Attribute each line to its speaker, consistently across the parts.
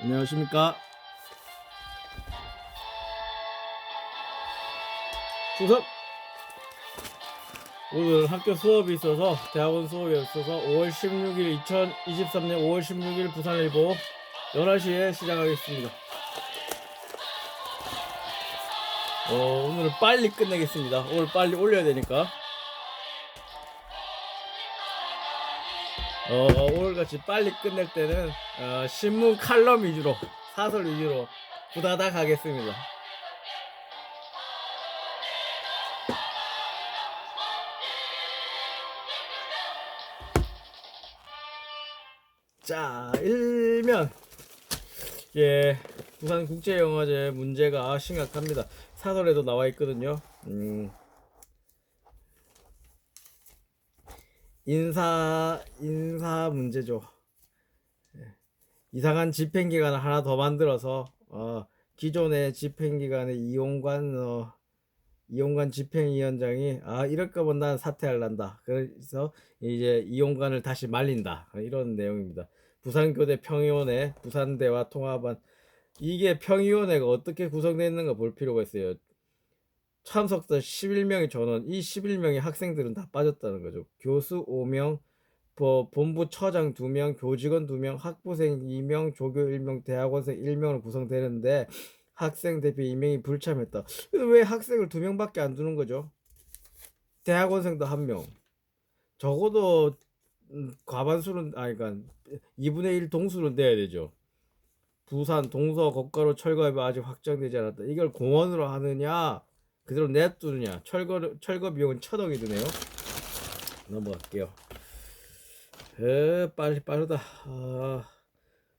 Speaker 1: 안녕하십니까. 추석! 오늘 학교 수업이 있어서, 대학원 수업이 없어서 5월 16일, 2023년 5월 16일 부산일보 11시에 시작하겠습니다. 어, 오늘은 빨리 끝내겠습니다. 오늘 빨리 올려야 되니까. 어, 오늘같이 빨리 끝낼 때는 어, 신문 칼럼 위주로 사설 위주로 부다닥 하겠습니다. 자, 일면 예, 부산 국제영화제 문제가 심각합니다. 사설에도 나와 있거든요. 음, 인사 인사 문제죠. 예. 이상한 집행 기관을 하나 더 만들어서 어, 기존의 집행 기관의 이용관 어, 이용관 집행위원장이 아 이럴 거면 난 사퇴할란다. 그래서 이제 이용관을 다시 말린다. 이런 내용입니다. 부산교대 평의원회 부산대와 통합안 이게 평의원회가 어떻게 구성되어 있는가 볼 필요가 있어요. 참석자 11명의 전원, 이 11명의 학생들은 다 빠졌다는 거죠. 교수 5명, 뭐 본부 처장 2명, 교직원 2명, 학부생 2명, 조교 1명, 대학원생 1명으로 구성되는데 학생 대표 2명이 불참했다. 왜 학생을 2명밖에 안 두는 거죠? 대학원생도 1명. 적어도 음, 과반수는 아니 그러니까 2분의 1 동수는 돼야 되죠. 부산 동서 고가로 철거협이 아직 확정되지 않았다. 이걸 공원으로 하느냐 그대로 냅두느냐 철거 철거 비용은 천억이 드네요. 넘어갈게요. 에 빨리 빠르다. 아,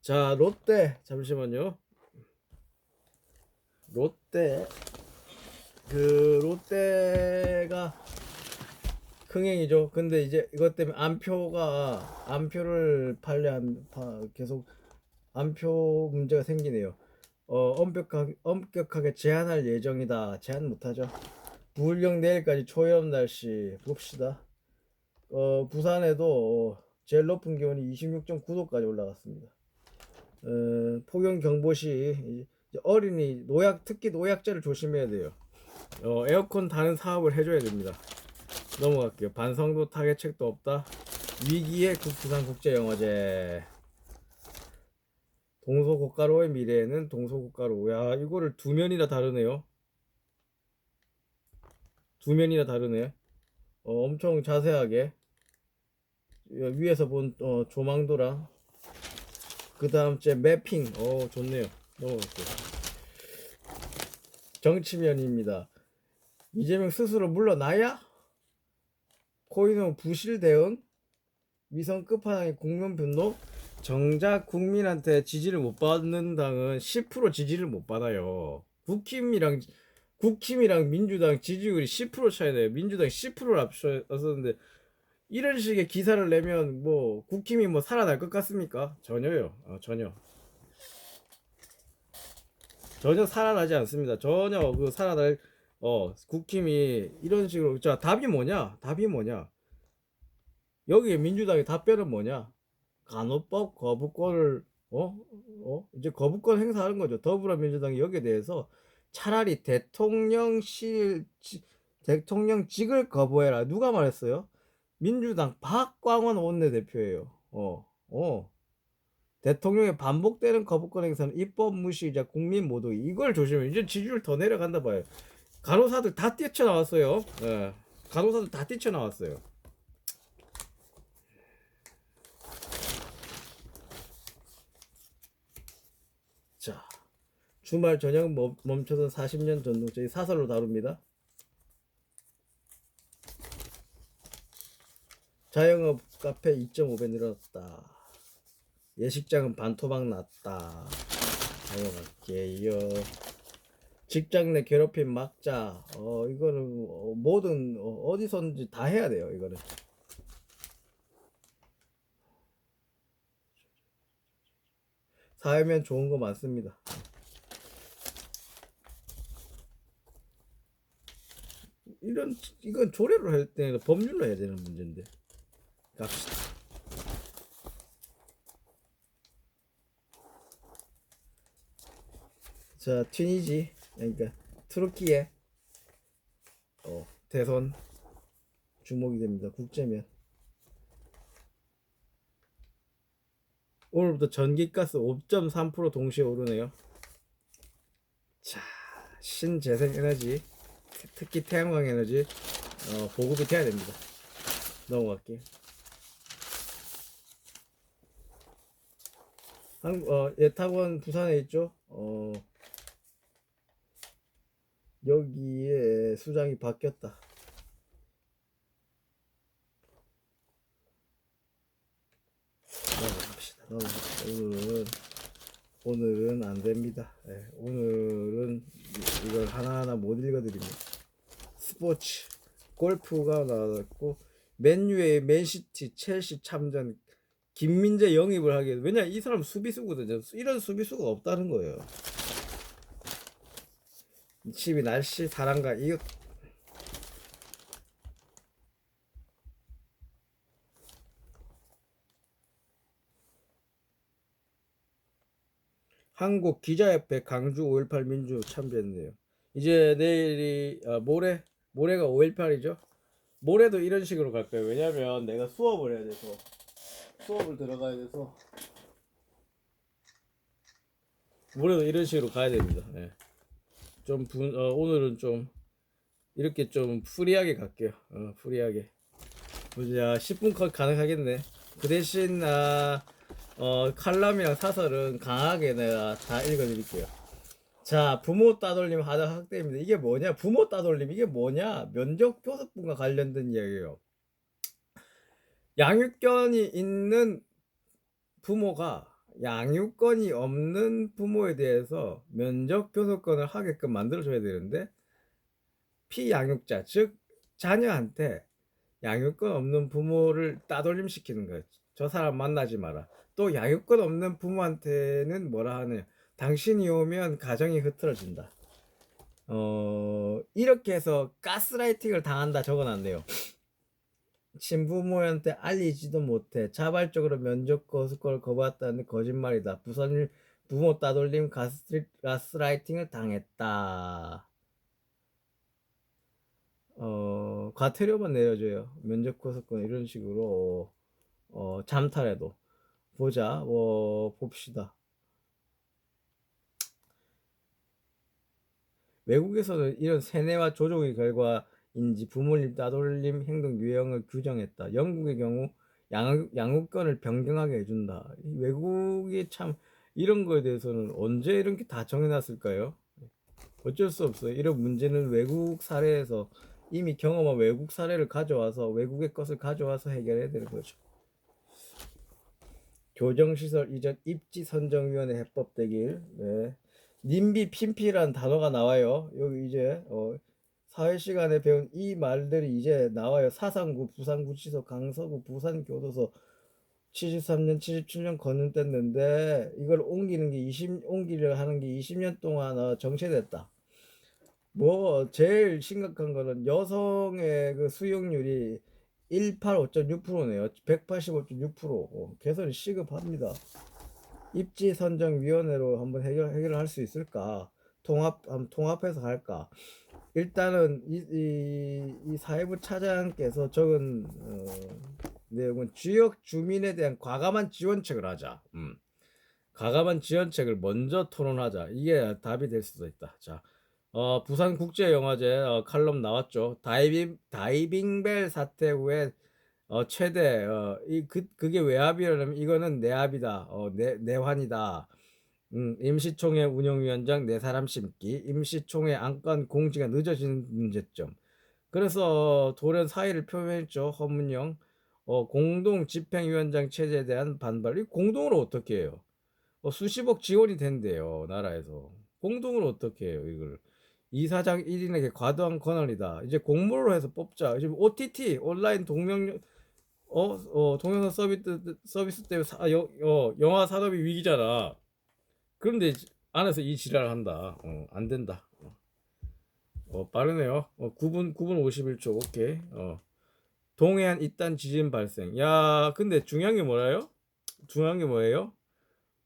Speaker 1: 자 롯데 잠시만요. 롯데 그 롯데가 흥행이죠. 근데 이제 이것 때문에 안표가 안표를 판례한 파- 계속 안표 문제가 생기네요. 어, 엄격하게, 엄격하게 제한할 예정이다. 제한 못하죠. 부울령 내일까지 초여름 날씨 봅시다. 어, 부산에도 제일 높은 기온이 26.9도까지 올라갔습니다. 어, 폭염 경보 시 이제 어린이 노약 특히 노약자를 조심해야 돼요. 어, 에어컨 다는 사업을 해줘야 됩니다. 넘어갈게요. 반성도 타겟 책도 없다. 위기의 국- 부산 국제영화제. 동서고가로의 미래에는 동서고가로. 야, 이거를 두 면이나 다르네요. 두 면이나 다르네. 어, 엄청 자세하게. 위에서 본 어, 조망도랑 그 다음 제 매핑. 어, 좋네요. 넘어갈게요. 정치면입니다. 이재명 스스로 물러나야? 코인은 부실 대응? 위성 끝판왕의 국민 분노? 정작 국민한테 지지를 못 받는 당은 10% 지지를 못 받아요. 국힘이랑 국힘이랑 민주당 지지율이 10% 차이 나요. 민주당 10%를 앞섰는데 이런 식의 기사를 내면 뭐 국힘이 뭐 살아날 것 같습니까? 전혀요. 어, 전혀. 전혀 살아나지 않습니다. 전혀 그 살아날 어 국힘이 이런 식으로 자 답이 뭐냐? 답이 뭐냐? 여기에 민주당의 답변은 뭐냐? 간호법 거부권을 어? 어? 이제 거부권 행사하는 거죠. 더불어민주당이 여기에 대해서 차라리 대통령실 지- 대통령직을 거부해라. 누가 말했어요? 민주당 박광원 원내대표예요. 어. 어. 대통령의 반복되는 거부권 행사는 입법 무시이자 국민 모두 이걸 조심해. 이제 지지율 더 내려간다 봐요. 간호사들 다 뛰쳐나왔어요. 예. 간호사들 다 뛰쳐나왔어요. 자, 주말 저녁 멈- 멈춰선 40년 전동차 이 사설로 다룹니다. 자영업 카페 2.5배 늘었다. 예식장은 반토막 났다. 넘어갈게요. 직장 내 괴롭힘 막자. 어, 이거는 어, 뭐든 어, 어디서든지 다 해야 돼요. 이거는. 사회면 좋은 거 많습니다. 이런 이건 조례로 할때 법률로 해야 되는 문제인데. 갑시다. 자, 튀니지. 그러니까 트루키의 어, 대선 주목이 됩니다. 국제면. 오늘부터 전기가스 5.3% 동시에 오르네요. 자, 신재생 에너지, 특히 태양광 에너지 어, 보급이 돼야 됩니다. 넘어갈게요. 한, 어, 예탁원 부산에 있죠? 어, 여기에 수장이 바뀌었다. 넘어갑시다. 넘어갑시다. 오늘은, 오늘은 안 됩니다. 예, 오늘은 이- 이걸 하나하나 못 읽어드립니다. 스포츠, 골프가 나왔고, 맨유의 맨시티, 첼시 참전, 김민재 영입을 하게 왜냐 이 사람 수비수거든요. 이런 수비수가 없다는 거예요. 12 날씨 사랑과 이웃 한국 기자협회 강주 5.18 민주 참배했네요. 이제 내일이 아, 모레 모레가 5.18이죠. 모레도 이런 식으로 갈 거예요. 왜냐면 내가 수업을 해야 돼서 수업을 들어가야 돼서 모레도 이런 식으로 가야 됩니다. 예. 좀 분, 어, 오늘은 좀 이렇게 좀 프리하게 갈게요. 어, 프리하게. 보자 10분 컷 가능하겠네. 그 대신 아, 어, 칼럼이랑 사설은 강하게 내가 다 읽어드릴게요. 자, 부모 따돌림 하다 학대입니다. 이게 뭐냐? 부모 따돌림 이게 뭐냐? 면접 교섭분과 관련된 이야기예요. 양육권이 있는 부모가 양육권이 없는 부모에 대해서 면접 교섭권을 하게끔 만들어줘야 되는데 피양육자 즉 자녀한테 양육권 없는 부모를 따돌림 시키는 거예요. 저 사람 만나지 마라. 또 양육권 없는 부모한테는 뭐라 하냐? 당신이 오면 가정이 흐트러진다. 어 이렇게 해서 가스라이팅을 당한다 적어놨네요. 친부모한테 알리지도 못해 자발적으로 면접 거스권을 거부했다는 거짓말이다. 부산 부모 따돌림 가스, 가스라이팅을 당했다. 어, 과태료만 내려줘요. 면접 거스권 이런 식으로 어, 잠탈해도 보자. 뭐 봅시다. 외국에서는 이런 세뇌와 조종의 결과인지 부모님 따돌림 행동 유형을 규정했다. 영국의 경우 양육, 양육권을 변경하게 해준다. 이 외국이 참 이런 거에 대해서는 언제 이런 게 다 정해놨을까요? 어쩔 수 없어요. 이런 문제는 외국 사례에서 이미 경험한 외국 사례를 가져와서 외국의 것을 가져와서 해결해야 되는 거죠. 교정시설 이전 입지 선정위원회 해법 되길. 네. 님비 핀피라는 단어가 나와요. 여기 이제 어, 사회 시간에 배운 이 말들이 이제 나와요. 사상구, 부산구치소, 강서구, 부산교도소 73년, 77년 건너됐는데 이걸 옮기는 게 20, 옮기려 하는 게 20년 동안 어, 정체됐다. 뭐 제일 심각한 거는 여성의 그 수용률이 185.6%네요. 185.6% 어, 개선이 시급합니다. 입지 선정 위원회로 한번 해결 해결을 할 수 있을까? 통합 통합해서 할까? 일단은 이, 이, 이 사회부 차장께서 적은 어, 내용은 지역 주민에 대한 과감한 지원책을 하자. 음. 과감한 지원책을 먼저 토론하자. 이게 답이 될 수도 있다. 자, 어, 부산국제영화제 어, 칼럼 나왔죠. 다이빙 다이빙벨 사태 후에 어, 최대 어, 이 그, 그게 외압이라면 이거는 내압이다. 어, 내 내환이다. 음, 임시총회 운영위원장 네 사람 심기, 임시총회 안건 공지가 늦어지는 문제점. 그래서 돌연 사의를 표명했죠. 허문영. 어, 공동 집행위원장 체제에 대한 반발. 이 공동으로 어떻게 해요? 어, 수십억 지원이 된대요. 나라에서. 공동으로 어떻게 해요, 이걸. 이사장 1인에게 과도한 권한이다. 이제 공모로 해서 뽑자. 지금 OTT 온라인 동영 어, 어 동영상 서비스 서비스 때문에 사, 여, 어, 영화 산업이 위기잖아. 그런데 안에서 이 지랄을 한다. 어, 안 된다. 어, 어, 빠르네요. 어, 9분 9분 51초. 오케이. 어. 동해안 이딴 지진 발생. 야, 근데 중요한 게 뭐라요? 중요한 게 뭐예요?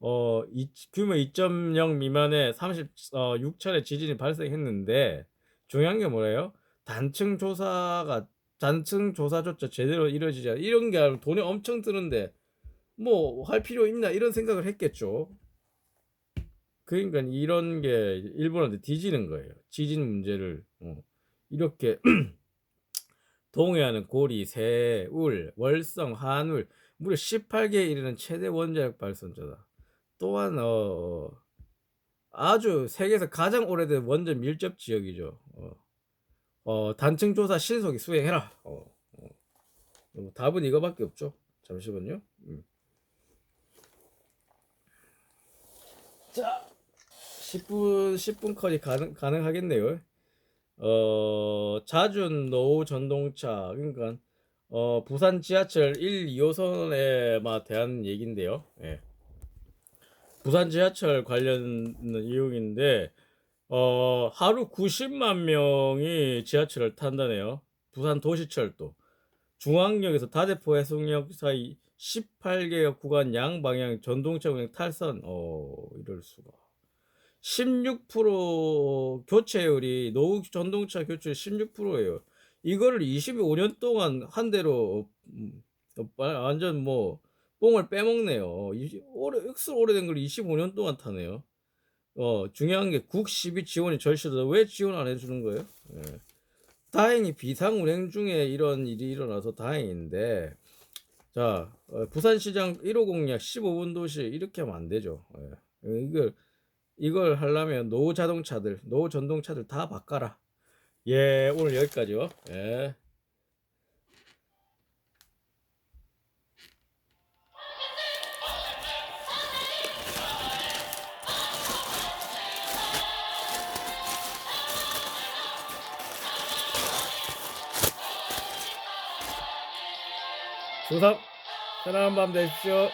Speaker 1: 어, 이, 규모 2.0 미만의 36차례 지진이 발생했는데 중요한 게 뭐래요? 단층 조사가 단층 조사조차 제대로 이루어지지 않 이런 게 아니라 돈이 엄청 드는데 뭐 할 필요 있나 이런 생각을 했겠죠. 그러니까 이런 게 일본한테 뒤지는 거예요. 지진 문제를 어, 이렇게 동해안은 고리, 새, 울, 월성, 한울 무려 18개에 이르는 최대 원자력 발전소다. 또한 어, 어, 아주 세계에서 가장 오래된 원전 밀접 지역이죠. 어, 어, 단층 조사 신속히 수행해라. 어, 어. 뭐 답은 이거밖에 없죠. 잠시만요. 음. 자, 10분 10분 컷이 가능 가능하겠네요. 어, 자준 노후 전동차 그러니까 어, 부산 지하철 1, 2호선에 대한 얘기인데요. 예. 부산 지하철 관련 내용인데 어, 하루 90만 명이 지하철을 탄다네요. 부산 도시철도 중앙역에서 다대포 해송역 사이 18개역 구간 양방향 전동차 운행 탈선. 어, 이럴 수가. 16% 교체율이 노후 전동차 교체율 16%예요. 이거를 25년 동안 한 대로 음, 완전 뭐 뽕을 빼먹네요. 이- 오래 억수로 오래된 걸 25년 동안 타네요. 어 중요한 게국12 지원이 절실하다. 왜 지원 안 해주는 거예요? 예. 다행히 비상 운행 중에 이런 일이 일어나서 다행인데 자 어, 부산시장 1호 공약 15분 도시 이렇게 하면 안 되죠. 예. 이걸 이걸 하려면 노후 자동차들, 노후 전동차들 다 바꿔라. 예, 오늘 여기까지요. 예. 중3 편안한 밤 되십시오.